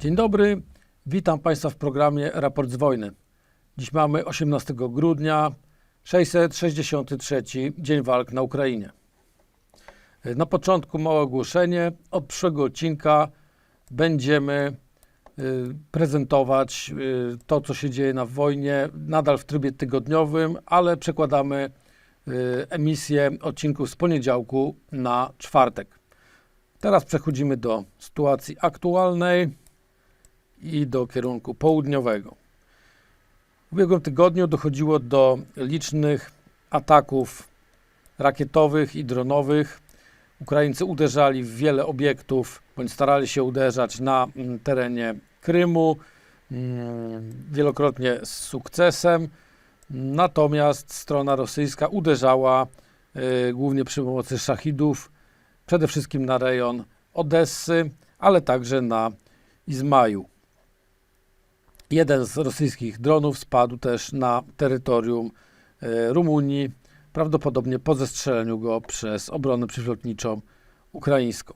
Dzień dobry, witam Państwa w programie Raport z Wojny. Dziś mamy 18 grudnia, 663 dzień walk na Ukrainie. Na początku małe ogłoszenie. Od przyszłego odcinka będziemy y, prezentować y, to, co się dzieje na wojnie, nadal w trybie tygodniowym, ale przekładamy y, emisję odcinków z poniedziałku na czwartek. Teraz przechodzimy do sytuacji aktualnej i do kierunku południowego. W ubiegłym tygodniu dochodziło do licznych ataków rakietowych i dronowych. Ukraińcy uderzali w wiele obiektów, bądź starali się uderzać na mm, terenie Krymu, mm, wielokrotnie z sukcesem. Natomiast strona rosyjska uderzała y, głównie przy pomocy szachidów, przede wszystkim na rejon Odessy, ale także na Izmaju. Jeden z rosyjskich dronów spadł też na terytorium e, Rumunii, prawdopodobnie po zestrzeleniu go przez obronę przeciwlotniczą ukraińską.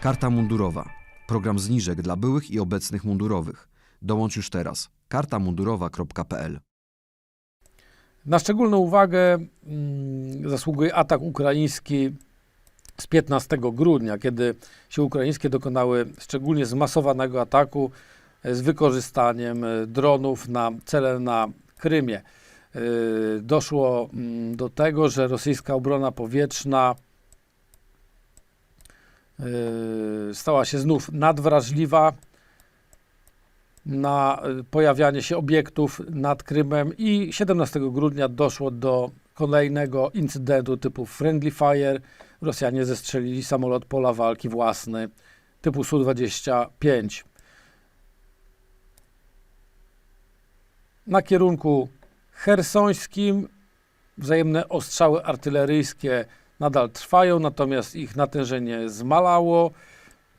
Karta mundurowa. Program zniżek dla byłych i obecnych mundurowych. Dołącz już teraz. kartamundurowa.pl Na szczególną uwagę mm, zasługuje atak ukraiński z 15 grudnia, kiedy siły ukraińskie dokonały szczególnie zmasowanego ataku e, z wykorzystaniem e, dronów na cele na Krymie. E, Doszło mm, do tego, że rosyjska obrona powietrzna stała się znów nadwrażliwa na pojawianie się obiektów nad Krymem i 17 grudnia doszło do kolejnego incydentu typu Friendly Fire. Rosjanie zestrzelili samolot pola walki własny typu Su-25. Na kierunku hersońskim wzajemne ostrzały artyleryjskie nadal trwają, natomiast ich natężenie zmalało.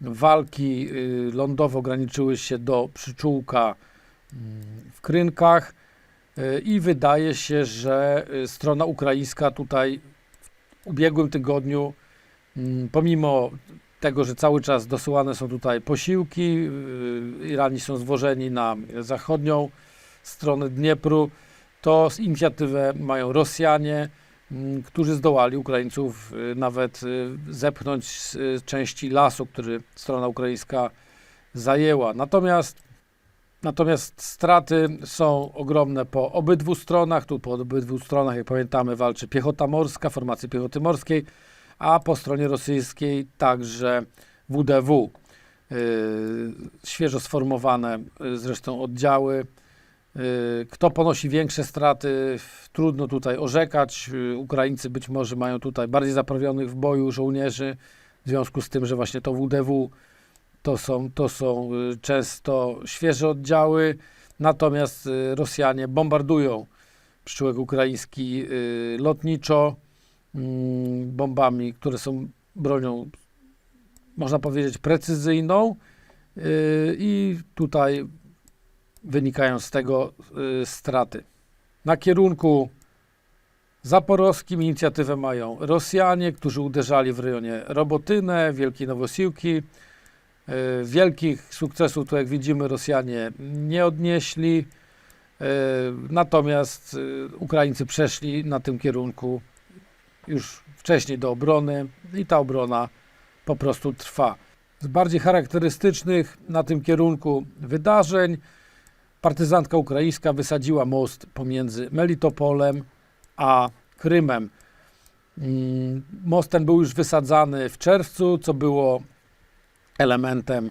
Walki y, lądowe ograniczyły się do przyczółka mm, w Krynkach y, i wydaje się, że y, strona ukraińska tutaj ubiegłym tygodniu, mm, pomimo tego, że cały czas dosyłane są tutaj posiłki, Irani są zwożeni na zachodnią stronę Dniepru, to z inicjatywę mają Rosjanie, m, którzy zdołali Ukraińców y, nawet y, zepchnąć z y, części lasu, który strona ukraińska zajęła. Natomiast, natomiast straty są ogromne po obydwu stronach. Tu po obydwu stronach, jak pamiętamy, walczy piechota morska, formacje piechoty morskiej, a po stronie rosyjskiej także WDW. y, Świeżo sformowane y, zresztą oddziały. Y, Kto ponosi większe straty, trudno tutaj orzekać. Ukraińcy być może mają tutaj bardziej zaprawionych w boju żołnierzy, w związku z tym, że właśnie to WDW to są, to są y, często świeże oddziały, natomiast y, Rosjanie bombardują przyczółek ukraiński y, lotniczo mm, bombami, które są bronią, można powiedzieć, precyzyjną i tutaj wynikają z tego straty. Na kierunku zaporowskim inicjatywę mają Rosjanie, którzy uderzali w rejonie Robotynę, Wielkiej Nowosiłki. Y, wielkich sukcesów, tu jak widzimy, Rosjanie nie odnieśli. Y, natomiast y, Ukraińcy przeszli na tym kierunku już wcześniej do obrony i ta obrona po prostu trwa. Z bardziej charakterystycznych na tym kierunku wydarzeń partyzantka ukraińska wysadziła most pomiędzy Melitopolem a Krymem. Mm, Most ten był już wysadzany w czerwcu, co było elementem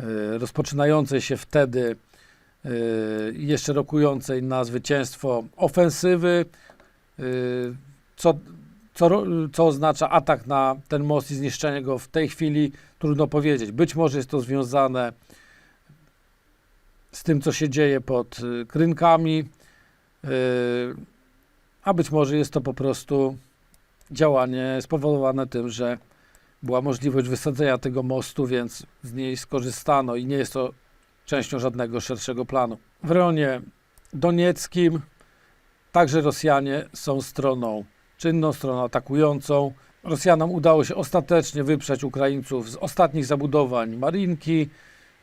y, rozpoczynającej się wtedy y, jeszcze rokującej na zwycięstwo ofensywy, y, co, co, co oznacza atak na ten most i zniszczenie go w tej chwili, trudno powiedzieć. Być może jest to związane z tym, co się dzieje pod Krynkami, a być może jest to po prostu działanie spowodowane tym, że była możliwość wysadzenia tego mostu, więc z niej skorzystano i nie jest to częścią żadnego szerszego planu. W rejonie donieckim także Rosjanie są stroną czynną, stroną atakującą. Rosjanom udało się ostatecznie wyprzeć Ukraińców z ostatnich zabudowań Marinki.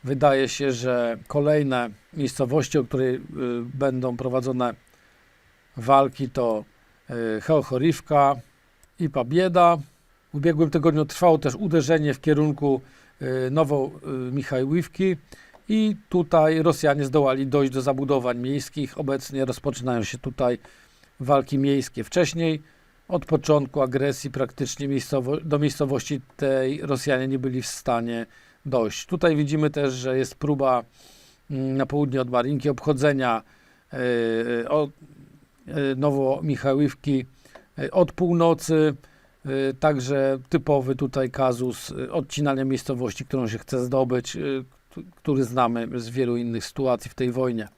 Wydaje się, że kolejne miejscowości, o której y, będą prowadzone walki, to y, Cheochorivka i Pabieda. W ubiegłym tygodniu trwało też uderzenie w kierunku y, Nowo-Michajłówki i tutaj Rosjanie zdołali dojść do zabudowań miejskich. Obecnie rozpoczynają się tutaj walki miejskie. Wcześniej od początku agresji praktycznie miejscowo, do miejscowości tej Rosjanie nie byli w stanie dojść. Tutaj widzimy też, że jest próba mm, na południe od Marinki obchodzenia yy, od yy, Nowo-Michałówki yy, od północy. Yy, Także typowy tutaj kazus yy, odcinania miejscowości, którą się chce zdobyć, k- który znamy z wielu innych sytuacji w tej wojnie.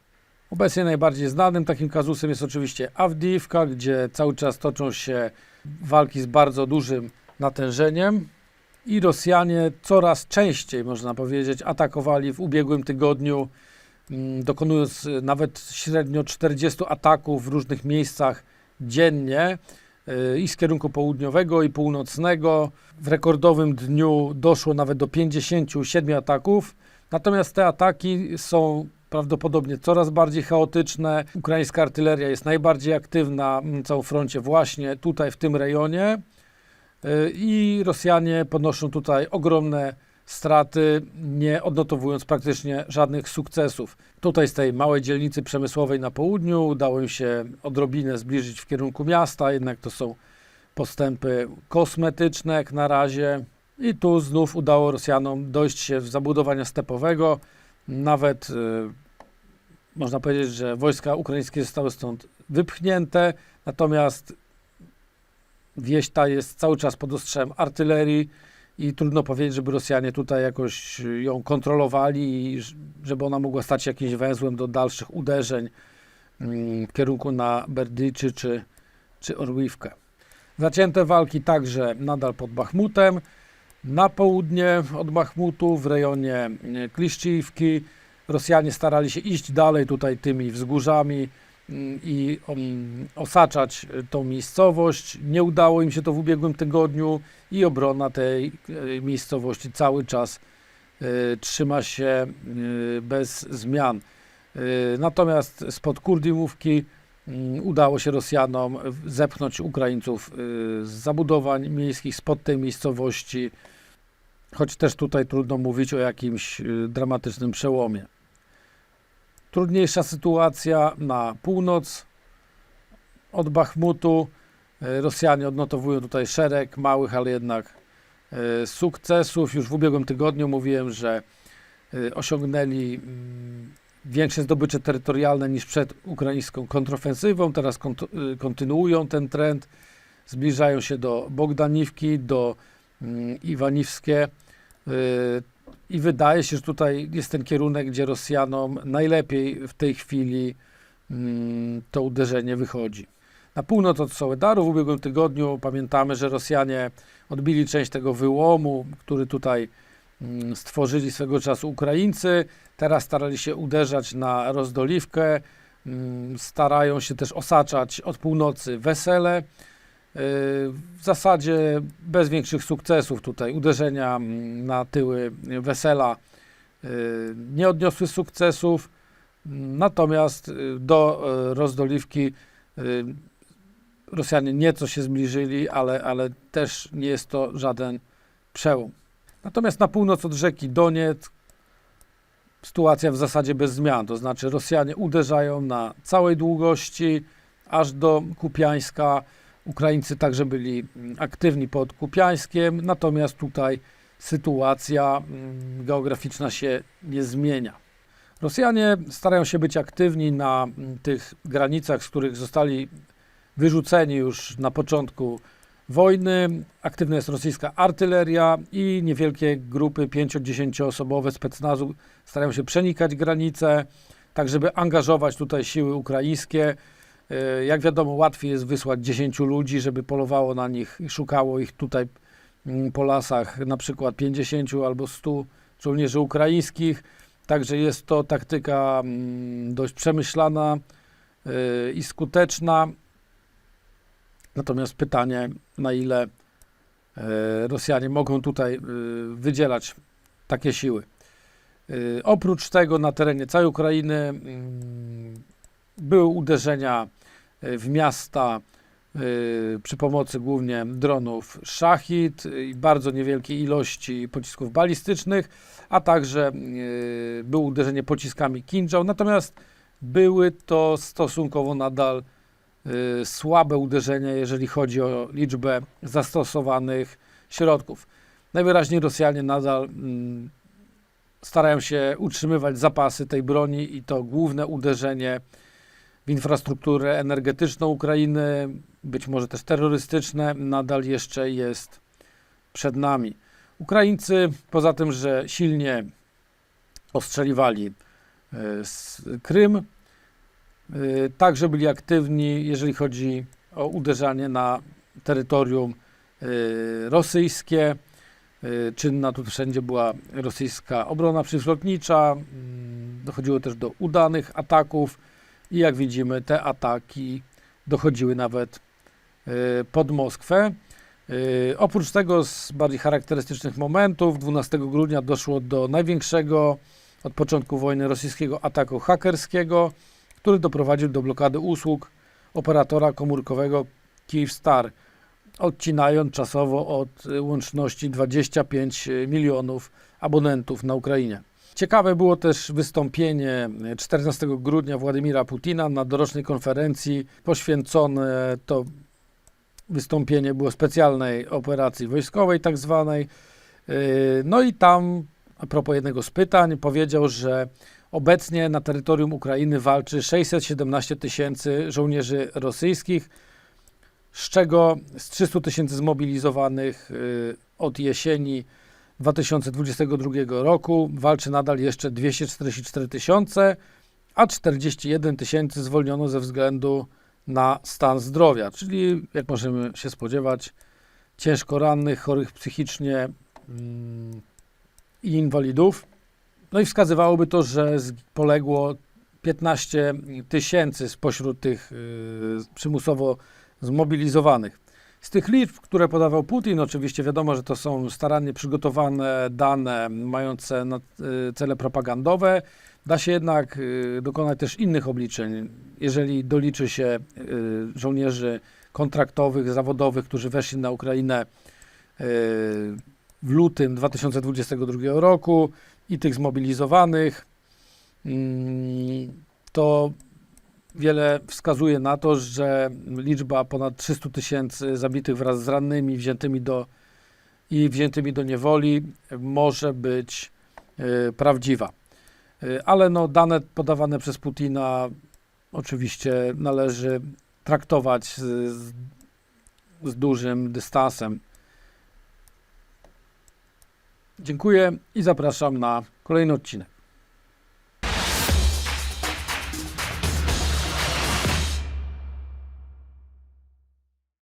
Obecnie najbardziej znanym takim kazusem jest oczywiście Awdijiwka, gdzie cały czas toczą się walki z bardzo dużym natężeniem i Rosjanie coraz częściej, można powiedzieć, atakowali w ubiegłym tygodniu, mm, dokonując y, nawet średnio 40 ataków w różnych miejscach dziennie y, i z kierunku południowego i północnego. W rekordowym dniu doszło nawet do 57 ataków. Natomiast te ataki są prawdopodobnie coraz bardziej chaotyczne. Ukraińska artyleria jest najbardziej aktywna na całym froncie właśnie tutaj w tym rejonie Y, i Rosjanie ponoszą tutaj ogromne straty, nie odnotowując praktycznie żadnych sukcesów. Tutaj z tej małej dzielnicy przemysłowej na południu udało im się odrobinę zbliżyć w kierunku miasta, jednak to są postępy kosmetyczne jak na razie. I tu znów udało Rosjanom dojść się w zabudowania stepowego. Nawet y, można powiedzieć, że wojska ukraińskie zostały stąd wypchnięte, natomiast wieś ta jest cały czas pod ostrzem artylerii i trudno powiedzieć, żeby Rosjanie tutaj jakoś ją kontrolowali i żeby ona mogła stać się jakimś węzłem do dalszych uderzeń mm, w kierunku na Berdyczy czy, czy Orłówkę. Zacięte walki także nadal pod Bachmutem. Na południe od Bachmutu, w rejonie e, Kliszczyjówki, Rosjanie starali się iść dalej tutaj tymi wzgórzami mm, i um, osaczać e, tą miejscowość. Nie udało im się to w ubiegłym tygodniu i obrona tej e, miejscowości cały czas e, trzyma się bez zmian. Natomiast spod Kurdimówki mm, udało się Rosjanom zepchnąć Ukraińców z zabudowań miejskich spod tej miejscowości, choć też tutaj trudno mówić o jakimś dramatycznym przełomie. Trudniejsza sytuacja na północ od Bachmutu. E, Rosjanie odnotowują tutaj szereg małych, ale jednak e, sukcesów. Już w ubiegłym tygodniu mówiłem, że e, osiągnęli mm, większe zdobycze terytorialne niż przed ukraińską kontrofensywą. Teraz kont- kontynuują ten trend. Zbliżają się do Bogdaniwki, do mm, Iwaniwskie. I wydaje się, że tutaj jest ten kierunek, gdzie Rosjanom najlepiej w tej chwili mm, to uderzenie wychodzi. Na północ od Sołedaru w ubiegłym tygodniu pamiętamy, że Rosjanie odbili część tego wyłomu, który tutaj mm, stworzyli swego czasu Ukraińcy. Teraz starali się uderzać na rozdoliwkę, mm, starają się też osaczać od północy wesele. Yy, W zasadzie bez większych sukcesów tutaj uderzenia mm, na tyły wesela yy, nie odniosły sukcesów. Natomiast y, do y, rozdoliwki y, Rosjanie nieco się zbliżyli, ale, ale też nie jest to żaden przełom. Natomiast na północ od rzeki Doniec sytuacja w zasadzie bez zmian, to znaczy Rosjanie uderzają na całej długości aż do Kupiańska. Ukraińcy także byli mm, aktywni pod Kupiańskiem, natomiast tutaj sytuacja mm, geograficzna się nie zmienia. Rosjanie starają się być aktywni na mm, tych granicach, z których zostali wyrzuceni już na początku wojny. Aktywna jest rosyjska artyleria i niewielkie grupy 5-10 osobowe specnazu starają się przenikać granice, tak żeby angażować tutaj siły ukraińskie. E, Jak wiadomo, łatwiej jest wysłać 10 ludzi, żeby polowało na nich i szukało ich tutaj mm, po lasach, na przykład 50 albo 100 żołnierzy ukraińskich. Także jest to taktyka mm, dość przemyślana e, i skuteczna. Natomiast pytanie, na ile e, Rosjanie mogą tutaj wydzielać takie siły. Oprócz tego na terenie całej Ukrainy mm, były uderzenia w miasta e, przy pomocy głównie dronów Szachid i bardzo niewielkiej ilości pocisków balistycznych, a także e, było uderzenie pociskami Kinjal. Natomiast były to stosunkowo nadal e, słabe uderzenia, jeżeli chodzi o liczbę zastosowanych środków. Najwyraźniej Rosjanie nadal mm, starają się utrzymywać zapasy tej broni i to główne uderzenie infrastrukturę energetyczną Ukrainy, być może też terrorystyczne, nadal jeszcze jest przed nami. Ukraińcy, poza tym, że silnie ostrzeliwali e, Krym, e, także byli aktywni, jeżeli chodzi o uderzanie na terytorium e, rosyjskie. Czynna tu wszędzie była rosyjska obrona przeciwlotnicza. Mm, Dochodziło też do udanych ataków i jak widzimy, te ataki dochodziły nawet e, pod Moskwę. E, Oprócz tego z bardziej charakterystycznych momentów 12 grudnia doszło do największego od początku wojny rosyjskiego ataku hakerskiego, który doprowadził do blokady usług operatora komórkowego Kyivstar, odcinając czasowo od łączności 25 milionów abonentów na Ukrainie. Ciekawe było też wystąpienie 14 grudnia Władimira Putina na dorocznej konferencji poświęcone to wystąpienie było specjalnej operacji wojskowej tak zwanej. Yy, No i tam a propos jednego z pytań powiedział, że obecnie na terytorium Ukrainy walczy 617 tysięcy żołnierzy rosyjskich, z czego z 300 tysięcy zmobilizowanych yy, od jesieni 2022 roku walczy nadal jeszcze 244 tysiące, a 41 tysięcy zwolniono ze względu na stan zdrowia, czyli jak możemy się spodziewać, ciężko rannych, chorych psychicznie mm, i inwalidów. No i wskazywałoby to, że poległo 15 tysięcy spośród tych y, przymusowo zmobilizowanych. Z tych liczb, które podawał Putin, oczywiście wiadomo, że to są starannie przygotowane dane mające y, cele propagandowe. Da się jednak y, dokonać też innych obliczeń. Jeżeli doliczy się y, żołnierzy kontraktowych, zawodowych, którzy weszli na Ukrainę w lutym 2022 roku i tych zmobilizowanych, mm, to wiele wskazuje na to, że liczba ponad 300 tysięcy zabitych wraz z rannymi wziętymi do, i wziętymi do niewoli może być y, prawdziwa. Y, Ale no, dane podawane przez Putina oczywiście należy traktować z, z, z dużym dystansem. Dziękuję i zapraszam na kolejny odcinek.